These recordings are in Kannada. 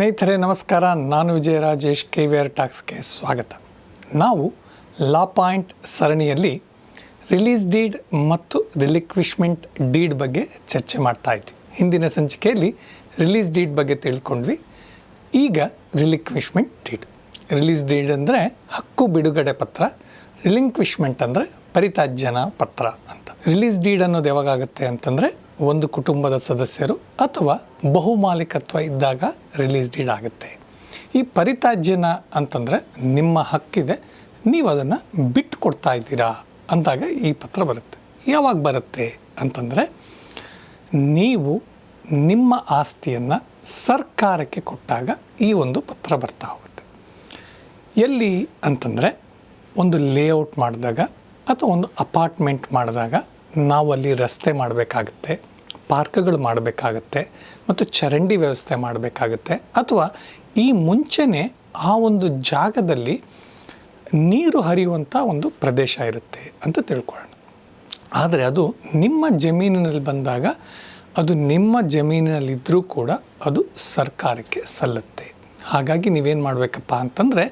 ಸ್ನೇಹಿತರೆ, ನಮಸ್ಕಾರ. ನಾನು Vijaya Rajesh K V R ಟಾಕ್ಸ್ಗೆ ಸ್ವಾಗತ. ನಾವು ಲಾ ಪಾಯಿಂಟ್ ಸರಣಿಯಲ್ಲಿ ರಿಲೀಸ್ ಡೀಡ್ ಮತ್ತು ರಿಲಿಕ್ವಿಶ್ಮೆಂಟ್ ಡೀಡ್ ಬಗ್ಗೆ ಚರ್ಚೆ ಮಾಡ್ತಾ ಇದ್ವಿ. ಹಿಂದಿನ ಸಂಚಿಕೆಯಲ್ಲಿ ರಿಲೀಸ್ ಡೀಡ್ ಬಗ್ಗೆ ತಿಳ್ಕೊಂಡ್ವಿ. ಈಗ ರಿಲಿಕ್ವಿಶ್ಮೆಂಟ್ ಡೀಡ್. ರಿಲೀಸ್ ಡೀಡ್ ಅಂದರೆ ಹಕ್ಕು ಬಿಡುಗಡೆ ಪತ್ರ ರಿಲಿಂಕ್ವಿಶ್ಮೆಂಟ್ ಅಂದರೆ ಪರಿತಾಜ್ಯನ ಪತ್ರ ಅಂತ. ರಿಲೀಸ್ ಡೀಡ್ ಅನ್ನೋದು ಯಾವಾಗುತ್ತೆ ಅಂತಂದರೆ ಒಂದು ಕುಟುಂಬದ ಸದಸ್ಯರು ಅಥವಾ ಬಹುಮಾಲಿಕತ್ವ ಇದ್ದಾಗ ರಿಲೀಸ್ ಡೀಡ್ ಆಗುತ್ತೆ. ಈ ಪರಿತಾಜ್ಯನ ಅಂತಂದರೆ ನಿಮ್ಮ ಹಕ್ಕಿದೆ, ನೀವು ಅದನ್ನು ಬಿಟ್ಟು ಕೊಡ್ತಾ ಇದ್ದೀರಾ ಅಂದಾಗ ಈ ಪತ್ರ ಬರುತ್ತೆ. ಯಾವಾಗ ಬರುತ್ತೆ ಅಂತಂದರೆ ನೀವು ನಿಮ್ಮ ಆಸ್ತಿಯನ್ನು ಸರ್ಕಾರಕ್ಕೆ ಕೊಟ್ಟಾಗ ಈ ಒಂದು ಪತ್ರ ಬರ್ತಾ ಹೋಗುತ್ತೆ. ಎಲ್ಲಿ ಅಂತಂದರೆ ಒಂದು ಲೇಔಟ್ ಮಾಡಿದಾಗ ಅಥವಾ ಒಂದು ಅಪಾರ್ಟ್ಮೆಂಟ್ ಮಾಡಿದಾಗ ನಾವು ಅಲ್ಲಿ ರಸ್ತೆ ಮಾಡಬೇಕಾಗತ್ತೆ. ಪಾರ್ಕ್ಗಳು ಮಾಡಬೇಕಾಗತ್ತೆ ಮತ್ತು ಚರಂಡಿ ವ್ಯವಸ್ಥೆ ಮಾಡಬೇಕಾಗತ್ತೆ. ಅಥವಾ ಈ ಮುಂಚೆನೇ ಆ ಒಂದು ಜಾಗದಲ್ಲಿ ನೀರು ಹರಿಯುವಂಥ ಒಂದು ಪ್ರದೇಶ ಇರುತ್ತೆ ಅಂತ ತಿಳ್ಕೊಳ್ಳೋಣ. ಆದರೆ ಅದು ನಿಮ್ಮ ಜಮೀನಿನಲ್ಲಿ ಬಂದಾಗ ಅದು ನಿಮ್ಮ ಜಮೀನಿನಲ್ಲಿದ್ದರೂ ಕೂಡ ಅದು ಸರ್ಕಾರಕ್ಕೆ ಸಲ್ಲುತ್ತೆ. ಹಾಗಾಗಿ ನೀವೇನು ಮಾಡಬೇಕಪ್ಪ ಅಂತಂದರೆ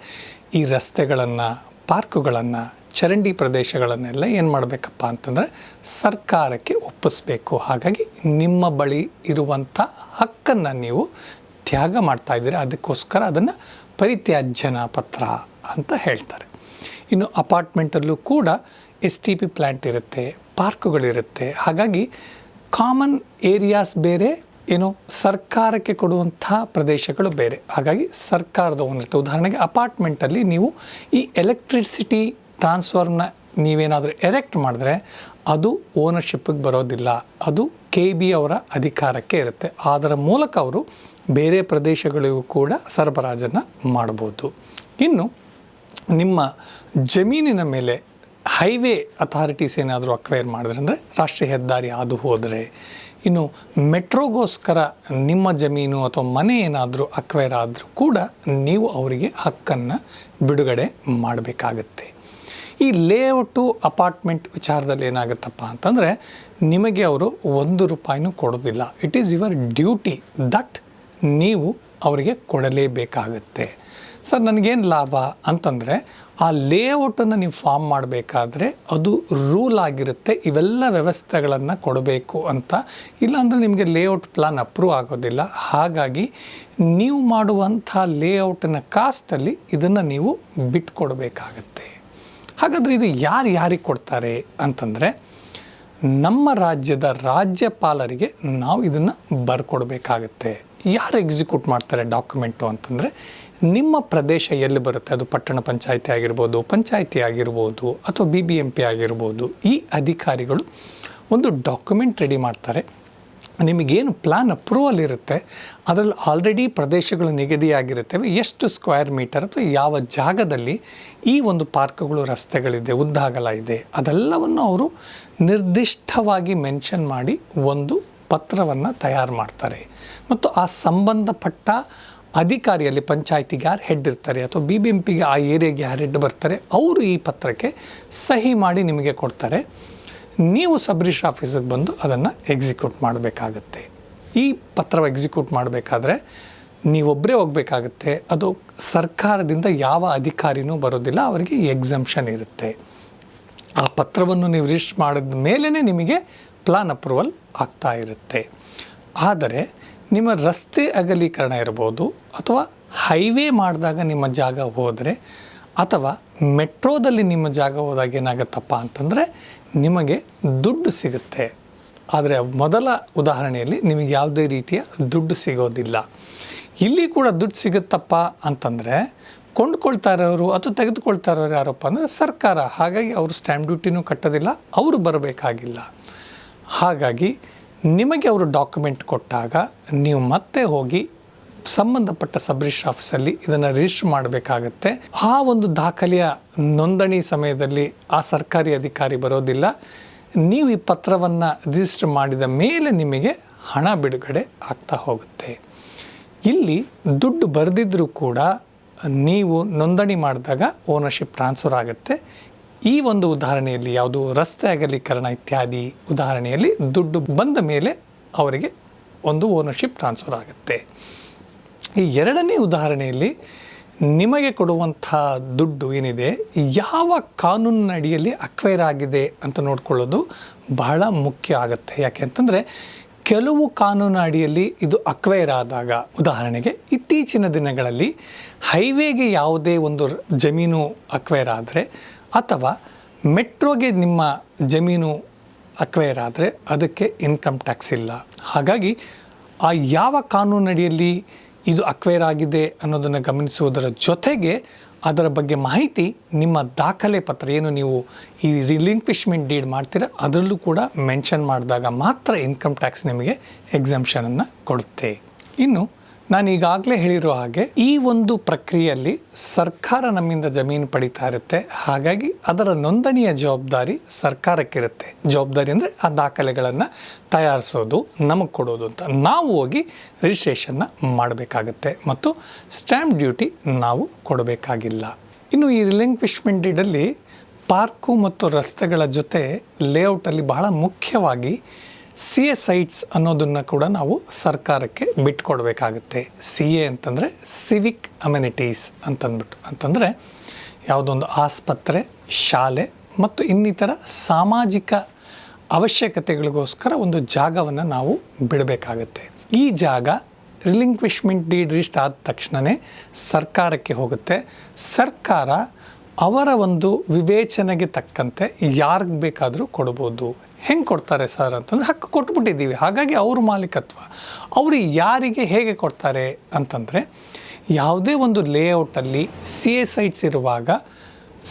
ಈ ರಸ್ತೆಗಳನ್ನು, ಪಾರ್ಕುಗಳನ್ನು ಚರಂಡಿ ಪ್ರದೇಶಗಳನ್ನೆಲ್ಲ ಏನು ಮಾಡಬೇಕಪ್ಪ ಅಂತಂದರೆ ಸರ್ಕಾರಕ್ಕೆ ಒಪ್ಪಿಸ್ಬೇಕು. ಹಾಗಾಗಿ ನಿಮ್ಮ ಬಳಿ ಇರುವಂಥ ಹಕ್ಕನ್ನು ನೀವು ತ್ಯಾಗ ಮಾಡ್ತಾ ಇದ್ದೀರಿ. ಅದಕ್ಕೋಸ್ಕರ ಅದನ್ನು ಪರಿತ್ಯಾಜ್ಯನ ಪತ್ರ ಅಂತ ಹೇಳ್ತಾರೆ. ಇನ್ನು ಅಪಾರ್ಟ್ಮೆಂಟಲ್ಲೂ ಕೂಡ ಎಸ್ ಟಿ ಪಿ ಪ್ಲ್ಯಾಂಟ್ ಇರುತ್ತೆ ಪಾರ್ಕುಗಳಿರುತ್ತೆ ಹಾಗಾಗಿ ಕಾಮನ್ ಏರಿಯಾಸ್ ಬೇರೆ, ಏನು ಸರ್ಕಾರಕ್ಕೆ ಕೊಡುವಂಥ ಪ್ರದೇಶಗಳು ಬೇರೆ. ಹಾಗಾಗಿ ಸರ್ಕಾರದ ಒಂದಿರುತ್ತೆ ಉದಾಹರಣೆಗೆ ಅಪಾರ್ಟ್ಮೆಂಟಲ್ಲಿ ನೀವು ಈ ಎಲೆಕ್ಟ್ರಿಸಿಟಿ ಟ್ರಾನ್ಸ್ಫರ್ನ ನೀವೇನಾದರೂ ಎರೆಕ್ಟ್ ಮಾಡಿದ್ರೆ ಅದು ಓನರ್ಶಿಪ್ಪಿಗೆ ಬರೋದಿಲ್ಲ. ಅದು ಕೆ ಬಿ ಅವರ ಅಧಿಕಾರಕ್ಕೆ ಇರುತ್ತೆ. ಅದರ ಮೂಲಕ ಅವರು ಬೇರೆ ಪ್ರದೇಶಗಳಿಗೂ ಕೂಡ ಸರಬರಾಜನ್ನು ಮಾಡ್ಬೋದು. ಇನ್ನು ನಿಮ್ಮ ಜಮೀನಿನ ಮೇಲೆ ಹೈವೇ ಅಥಾರಿಟೀಸ್ ಏನಾದರೂ ಅಕ್ವೈರ್ ಮಾಡಿದ್ರೆ ಅಂದರೆ ರಾಷ್ಟ್ರೀಯ ಹೆದ್ದಾರಿ ಅದು ಹೋದರೆ, ಇನ್ನು ಮೆಟ್ರೋಗೋಸ್ಕರ ನಿಮ್ಮ ಜಮೀನು ಅಥವಾ ಮನೆ ಏನಾದರೂ ಅಕ್ವೈರ್ ಆದರೂ ಕೂಡ ನೀವು ಅವರಿಗೆ ಹಕ್ಕನ್ನು ಬಿಡುಗಡೆ ಮಾಡಬೇಕಾಗತ್ತೆ. ಈ ಲೇಔಟು ಅಪಾರ್ಟ್ಮೆಂಟ್ ವಿಚಾರದಲ್ಲಿ ಏನಾಗುತ್ತಪ್ಪ ಅಂತಂದರೆ ನಿಮಗೆ ಅವರು ಒಂದು ರೂಪಾಯಿನೂ ಕೊಡೋದಿಲ್ಲ. It is your duty that ನೀವು ಅವರಿಗೆ ಕೊಡಲೇಬೇಕಾಗತ್ತೆ. ಸರ್, ನನಗೇನು ಲಾಭ ಅಂತಂದರೆ ಆ ಲೇಔಟನ್ನು ನೀವು ಫಾರ್ಮ್ ಮಾಡಬೇಕಾದ್ರೆ ಅದು ರೂಲ್ ಆಗಿರುತ್ತೆ, ಇವೆಲ್ಲ ವ್ಯವಸ್ಥೆಗಳನ್ನು ಕೊಡಬೇಕು ಅಂತ. ಇಲ್ಲಾಂದರೆ ನಿಮಗೆ ಲೇಔಟ್ ಪ್ಲಾನ್ ಅಪ್ರೂವ್ ಆಗೋದಿಲ್ಲ. ಹಾಗಾಗಿ ನೀವು ಮಾಡುವಂಥ ಲೇಔಟಿನ ಕಾಸ್ಟಲ್ಲಿ ಇದನ್ನು ನೀವು ಬಿಟ್ಕೊಡ್ಬೇಕಾಗತ್ತೆ. ಹಾಗಾದರೆ ಇದು ಯಾರು ಯಾರಿಗೆ ಕೊಡ್ತಾರೆ ಅಂತಂದರೆ ನಮ್ಮ ರಾಜ್ಯದ ರಾಜ್ಯಪಾಲರಿಗೆ ನಾವು ಇದನ್ನು ಬರ್ಕೊಡ್ಬೇಕಾಗತ್ತೆ. ಯಾರು ಎಕ್ಸಿಕ್ಯೂಟ್ ಮಾಡ್ತಾರೆ ಡಾಕ್ಯುಮೆಂಟು ಅಂತಂದರೆ ನಿಮ್ಮ ಪ್ರದೇಶ ಎಲ್ಲಿ ಬರುತ್ತೆ? ಅದು ಪಟ್ಟಣ ಪಂಚಾಯಿತಿ ಆಗಿರ್ಬೋದು ಪಂಚಾಯಿತಿ ಆಗಿರ್ಬೋದು ಅಥವಾ ಬಿ ಬಿ ಎಂ ಪಿ ಆಗಿರ್ಬೋದು, ಈ ಅಧಿಕಾರಿಗಳು ಒಂದು ಡಾಕ್ಯುಮೆಂಟ್ ರೆಡಿ ಮಾಡ್ತಾರೆ. ನಿಮಗೇನು ಪ್ಲ್ಯಾನ್ ಅಪ್ರೂವಲ್ ಇರುತ್ತೆ, ಅದರಲ್ಲಿ ಆಲ್ರೆಡಿ ಪ್ರದೇಶಗಳು ನಿಗದಿಯಾಗಿರುತ್ತವೆ, ಎಷ್ಟು ಸ್ಕ್ವೇರ್ ಮೀಟರ್ ಅಥವಾ ಯಾವ ಜಾಗದಲ್ಲಿ ಈ ಒಂದು ಪಾರ್ಕ್ಗಳು ರಸ್ತೆಗಳಿದೆ ಉದ್ದಾಗಲ ಇದೆ ಅದೆಲ್ಲವನ್ನು ಅವರು ನಿರ್ದಿಷ್ಟವಾಗಿ ಮೆನ್ಷನ್ ಮಾಡಿ ಒಂದು ಪತ್ರವನ್ನು ತಯಾರು ಮಾಡ್ತಾರೆ. ಮತ್ತು ಆ ಸಂಬಂಧಪಟ್ಟ ಅಧಿಕಾರಿಯಲ್ಲಿ, ಪಂಚಾಯತಿಗೆ ಯಾರು ಹೆಡ್ ಇರ್ತಾರೆ ಅಥವಾ ಬಿ ಬಿ ಎಂ ಪಿಗೆ ಆ ಏರಿಯಾಗೆ ಯಾರು ಹೆಡ್ ಬರ್ತಾರೆ, ಅವರು ಈ ಪತ್ರಕ್ಕೆ ಸಹಿ ಮಾಡಿ ನಿಮಗೆ ಕೊಡ್ತಾರೆ. ನೀವು ಸಬ್ರಿಷ್ ಆಫೀಸಿಗೆ ಬಂದು ಅದನ್ನು ಎಕ್ಸಿಕ್ಯೂಟ್ ಮಾಡಬೇಕಾಗತ್ತೆ. ಈ ಪತ್ರ ಎಕ್ಸಿಕ್ಯೂಟ್ ಮಾಡಬೇಕಾದ್ರೆ ನೀವೊಬ್ಬರೇ ಹೋಗಬೇಕಾಗತ್ತೆ. ಅದು ಸರ್ಕಾರದಿಂದ ಯಾವ ಅಧಿಕಾರಿನೂ ಬರೋದಿಲ್ಲ, ಅವರಿಗೆ ಎಕ್ಸಂಪ್ಷನ್ ಇರುತ್ತೆ. ಆ ಪತ್ರವನ್ನು ನೀವು ರಿಜಿಸ್ಟರ್ ಮಾಡಿದ ಮೇಲೇ ನಿಮಗೆ ಪ್ಲಾನ್ ಅಪ್ರೂವಲ್ ಆಗ್ತಾ ಇರುತ್ತೆ. ಆದರೆ ನಿಮ್ಮ ರಸ್ತೆ ಅಗಲೀಕರಣ ಇರ್ಬೋದು ಅಥವಾ ಹೈವೇ ಮಾಡಿದಾಗ ನಿಮ್ಮ ಜಾಗ ಹೋದರೆ ಅಥವಾ ಮೆಟ್ರೋದಲ್ಲಿ ನಿಮ್ಮ ಜಾಗ ಹೋದಾಗ ಏನಾಗುತ್ತಪ್ಪ ಅಂತಂದರೆ ನಿಮಗೆ ದುಡ್ಡು ಸಿಗುತ್ತೆ. ಆದರೆ ಮೊದಲ ಉದಾಹರಣೆಯಲ್ಲಿ ನಿಮಗೆ ಯಾವುದೇ ರೀತಿಯ ದುಡ್ಡು ಸಿಗೋದಿಲ್ಲ. ಇಲ್ಲಿ ಕೂಡ ದುಡ್ಡು ಸಿಗುತ್ತಪ್ಪ ಅಂತಂದರೆ ಕೊಂಡ್ಕೊಳ್ತಾ ಇರೋರು ಅಥವಾ ತೆಗೆದುಕೊಳ್ತಾ ಇರೋರು ಯಾರಪ್ಪ ಅಂದರೆ ಸರ್ಕಾರ. ಹಾಗಾಗಿ ಅವರು ಸ್ಟ್ಯಾಂಪ್ ಡ್ಯೂಟಿನೂ ಕಟ್ಟೋದಿಲ್ಲ, ಅವರು ಬರಬೇಕಾಗಿಲ್ಲ. ಹಾಗಾಗಿ ನಿಮಗೆ ಅವರು ಡಾಕ್ಯುಮೆಂಟ್ ಕೊಟ್ಟಾಗ ನೀವು ಮತ್ತೆ ಹೋಗಿ ಸಂಬಂಧಪಟ್ಟ ಸಬ್ ರಿಜಿಸ್ಟ್ರ್ ಆಫೀಸಲ್ಲಿ ಇದನ್ನು ರಿಜಿಸ್ಟರ್ ಮಾಡಬೇಕಾಗತ್ತೆ. ಆ ಒಂದು ದಾಖಲೆಯ ನೋಂದಣಿ ಸಮಯದಲ್ಲಿ ಆ ಸರ್ಕಾರಿ ಅಧಿಕಾರಿ ಬರೋದಿಲ್ಲ. ನೀವು ಈ ಪತ್ರವನ್ನು ರಿಜಿಸ್ಟರ್ ಮಾಡಿದ ಮೇಲೆ ನಿಮಗೆ ಹಣ ಬಿಡುಗಡೆ ಆಗ್ತಾ ಹೋಗುತ್ತೆ. ಇಲ್ಲಿ ದುಡ್ಡು ಬರೆದಿದ್ರೂ ಕೂಡ ನೀವು ನೋಂದಣಿ ಮಾಡಿದಾಗ ಓನರ್ಶಿಪ್ ಟ್ರಾನ್ಸ್ಫರ್ ಆಗುತ್ತೆ. ಈ ಒಂದು ಉದಾಹರಣೆಯಲ್ಲಿ ಯಾವುದು ರಸ್ತೆ ಅಗಲೀಕರಣ ಇತ್ಯಾದಿ ಉದಾಹರಣೆಯಲ್ಲಿ ದುಡ್ಡು ಬಂದ ಮೇಲೆ ಅವರಿಗೆ ಒಂದು ಓನರ್ಶಿಪ್ ಟ್ರಾನ್ಸ್ಫರ್ ಆಗುತ್ತೆ. ಈ ಎರಡನೇ ಉದಾಹರಣೆಯಲ್ಲಿ ನಿಮಗೆ ಕೊಡುವಂಥ ದುಡ್ಡು ಏನಿದೆ, ಯಾವ ಕಾನೂನಿನ ಅಡಿಯಲ್ಲಿ ಅಕ್ವೈರ್ ಆಗಿದೆ ಅಂತ ನೋಡ್ಕೊಳ್ಳೋದು ಬಹಳ ಮುಖ್ಯ ಆಗುತ್ತೆ. ಯಾಕೆ ಅಂತಂದರೆ, ಕೆಲವು ಕಾನೂನು ಅಡಿಯಲ್ಲಿ ಇದು ಅಕ್ವೈರ್ ಆದಾಗ, ಉದಾಹರಣೆಗೆ ಇತ್ತೀಚಿನ ದಿನಗಳಲ್ಲಿ ಹೈವೇಗೆ ಯಾವುದೇ ಒಂದು ಜಮೀನು ಅಕ್ವೈರ್ ಆದರೆ, ಅಥವಾ ಮೆಟ್ರೋಗೆ ನಿಮ್ಮ ಜಮೀನು ಅಕ್ವೈರ್ ಆದರೆ ಅದಕ್ಕೆ ಇನ್ಕಮ್ ಟ್ಯಾಕ್ಸ್ ಇಲ್ಲ. ಹಾಗಾಗಿ ಆ ಯಾವ ಕಾನೂನಡಿಯಲ್ಲಿ ಇದು ಅಕ್ವೇರ್ ಆಗಿದೆ ಅನ್ನೋದನ್ನು ಗಮನಿಸುವುದರ ಜೊತೆಗೆ ಅದರ ಬಗ್ಗೆ ಮಾಹಿತಿ ನಿಮ್ಮ ದಾಖಲೆ ಪತ್ರ ಏನು ನೀವು ಈ ರಿಲಿಂಕ್ವಿಶ್ಮೆಂಟ್ ಡೀಡ್ ಮಾಡ್ತೀರ, ಅದರಲ್ಲೂ ಕೂಡ ಮೆನ್ಷನ್ ಮಾಡಿದಾಗ ಮಾತ್ರ ಇನ್ಕಮ್ ಟ್ಯಾಕ್ಸ್ ನಿಮಗೆ ಎಕ್ಸಾಮ್ಷನನ್ನು ಕೊಡುತ್ತೆ. ಇನ್ನು ನಾನು ಈಗಾಗಲೇ ಹೇಳಿರೋ ಹಾಗೆ ಈ ಒಂದು ಪ್ರಕ್ರಿಯೆಯಲ್ಲಿ ಸರ್ಕಾರ ನಮ್ಮಿಂದ ಜಮೀನು ಪಡಿತಾ ಇರುತ್ತೆ. ಹಾಗಾಗಿ ಅದರ ನೋಂದಣಿಯ ಜವಾಬ್ದಾರಿ ಸರ್ಕಾರಕ್ಕಿರುತ್ತೆ. ಜವಾಬ್ದಾರಿ ಅಂದರೆ ಆ ದಾಖಲೆಗಳನ್ನು ತಯಾರಿಸೋದು, ನಮಗೆ ಕೊಡೋದು ಅಂತ. ನಾವು ಹೋಗಿ ರಿಜಿಸ್ಟ್ರೇಷನ್ನ ಮಾಡಬೇಕಾಗುತ್ತೆ. ಮತ್ತು ಸ್ಟ್ಯಾಂಪ್ ಡ್ಯೂಟಿ ನಾವು ಕೊಡಬೇಕಾಗಿಲ್ಲ. ಇನ್ನು ಈ ರಿಲಿಂಕ್ವಿಶ್ಮೆಂಟ್ ಡೀಡಲ್ಲಿ ಪಾರ್ಕು ಮತ್ತು ರಸ್ತೆಗಳ ಜೊತೆ ಲೇಔಟಲ್ಲಿ ಬಹಳ ಮುಖ್ಯವಾಗಿ ಸಿ ಎ ಸೈಟ್ಸ್ ಅನ್ನೋದನ್ನು ಕೂಡ ನಾವು ಸರ್ಕಾರಕ್ಕೆ ಬಿಟ್ಕೊಡ್ಬೇಕಾಗುತ್ತೆ. ಸಿ ಎ ಅಂತಂದರೆ ಸಿವಿಕ್ ಅಮ್ಯುನಿಟೀಸ್ ಅಂತಂದ್ಬಿಟ್ಟು. ಅಂತಂದರೆ ಯಾವುದೊಂದು ಆಸ್ಪತ್ರೆ, ಶಾಲೆ ಮತ್ತು ಇನ್ನಿತರ ಸಾಮಾಜಿಕ ಅವಶ್ಯಕತೆಗಳಿಗೋಸ್ಕರ ಒಂದು ಜಾಗವನ್ನು ನಾವು ಬಿಡಬೇಕಾಗುತ್ತೆ. ಈ ಜಾಗ ರಿಲಿಂಕ್ವಿಶ್ಮೆಂಟ್ ಡೀಡ್ ರಿಸ್ಟ್ ಆದ ತಕ್ಷಣವೇ ಸರ್ಕಾರಕ್ಕೆ ಹೋಗುತ್ತೆ. ಸರ್ಕಾರ ಅವರ ಒಂದು ವಿವೇಚನೆಗೆ ತಕ್ಕಂತೆ ಯಾರಿಗೆ ಬೇಕಾದರೂ ಕೊಡ್ಬೋದು. ಹೆಂಗೆ ಕೊಡ್ತಾರೆ ಸರ್ ಅಂತಂದರೆ ಹಕ್ಕು ಕೊಟ್ಬಿಟ್ಟಿದ್ದೀವಿ. ಹಾಗಾಗಿ ಅವ್ರ ಮಾಲೀಕತ್ವ. ಅವರು ಯಾರಿಗೆ ಹೇಗೆ ಕೊಡ್ತಾರೆ ಅಂತಂದರೆ ಯಾವುದೇ ಒಂದು ಲೇಔಟಲ್ಲಿ ಸಿ ಎ ಸೈಟ್ಸ್ ಇರುವಾಗ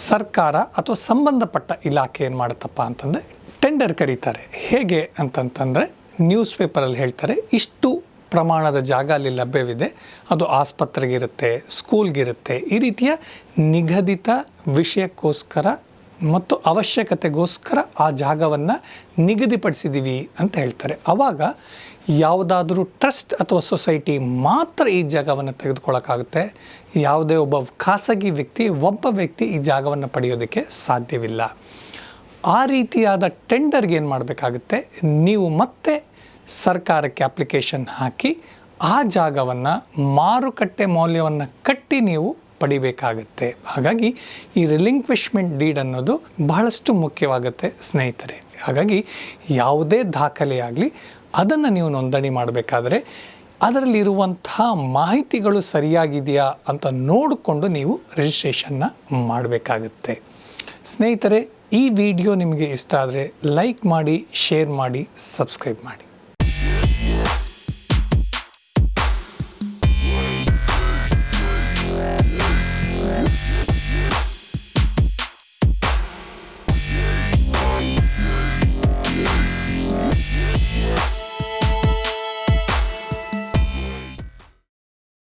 ಸರ್ಕಾರ ಅಥವಾ ಸಂಬಂಧಪಟ್ಟ ಇಲಾಖೆ ಏನು ಮಾಡುತ್ತಪ್ಪ ಅಂತಂದರೆ ಟೆಂಡರ್ ಕರೀತಾರೆ. ಹೇಗೆ ಅಂತಂತಂದರೆ ನ್ಯೂಸ್ ಪೇಪರಲ್ಲಿ ಹೇಳ್ತಾರೆ, ಇಷ್ಟು ಪ್ರಮಾಣದ ಜಾಗ ಅಲ್ಲಿ ಲಭ್ಯವಿದೆ, ಅದು ಆಸ್ಪತ್ರೆಗಿರುತ್ತೆ ಸ್ಕೂಲ್ಗಿರುತ್ತೆ ಈ ರೀತಿಯ ನಿಗದಿತ ವಿಷಯಕ್ಕೋಸ್ಕರ ಮತ್ತು ಅವಶ್ಯಕತೆಗೋಸ್ಕರ ಆ ಜಾಗವನ್ನು ನಿಗದಿಪಡಿಸಿದ್ದೀವಿ ಅಂತ ಹೇಳ್ತಾರೆ. ಆವಾಗ ಯಾವುದಾದ್ರೂ ಟ್ರಸ್ಟ್ ಅಥವಾ ಸೊಸೈಟಿ ಮಾತ್ರ ಈ ಜಾಗವನ್ನು ತೆಗೆದುಕೊಳ್ಳೋಕ್ಕಾಗುತ್ತೆ. ಯಾವುದೇ ಒಬ್ಬ ಖಾಸಗಿ ವ್ಯಕ್ತಿ, ಒಬ್ಬ ವ್ಯಕ್ತಿ ಈ ಜಾಗವನ್ನು ಪಡೆಯೋದಕ್ಕೆ ಸಾಧ್ಯವಿಲ್ಲ. ಆ ರೀತಿಯಾದ ಟೆಂಡರ್ಗೆ ಏನು ಮಾಡಬೇಕಾಗುತ್ತೆ? ನೀವು ಮತ್ತೆ ಸರ್ಕಾರಕ್ಕೆ ಅಪ್ಲಿಕೇಶನ್ ಹಾಕಿ ಆ ಜಾಗವನ್ನು ಮಾರುಕಟ್ಟೆ ಮೌಲ್ಯವನ್ನು ಕಟ್ಟಿ ನೀವು ಪಡಿಬೇಕಾಗತ್ತೆ. ಹಾಗಾಗಿ ಈ ರಿಲಿಂಕ್ವಿಶ್ಮೆಂಟ್ ಡೀಡ್ ಅನ್ನೋದು ಬಹಳಷ್ಟು ಮುಖ್ಯವಾಗುತ್ತೆ ಸ್ನೇಹಿತರೆ. ಹಾಗಾಗಿ ಯಾವುದೇ ದಾಖಲೆಯಾಗಲಿ ಅದನ್ನು ನೀವು ನೋಂದಣಿ ಮಾಡಬೇಕಾದ್ರೆ ಅದರಲ್ಲಿರುವಂಥ ಮಾಹಿತಿಗಳು ಸರಿಯಾಗಿದೆಯಾ ಅಂತ ನೋಡಿಕೊಂಡು ನೀವು ರಿಜಿಸ್ಟ್ರೇಷನ್ನ ಮಾಡಬೇಕಾಗುತ್ತೆ. ಸ್ನೇಹಿತರೆ, ಈ ವಿಡಿಯೋ ನಿಮಗೆ ಇಷ್ಟ ಆದರೆ ಲೈಕ್ ಮಾಡಿ ಶೇರ್ ಮಾಡಿ ಸಬ್ಸ್ಕ್ರೈಬ್ ಮಾಡಿ.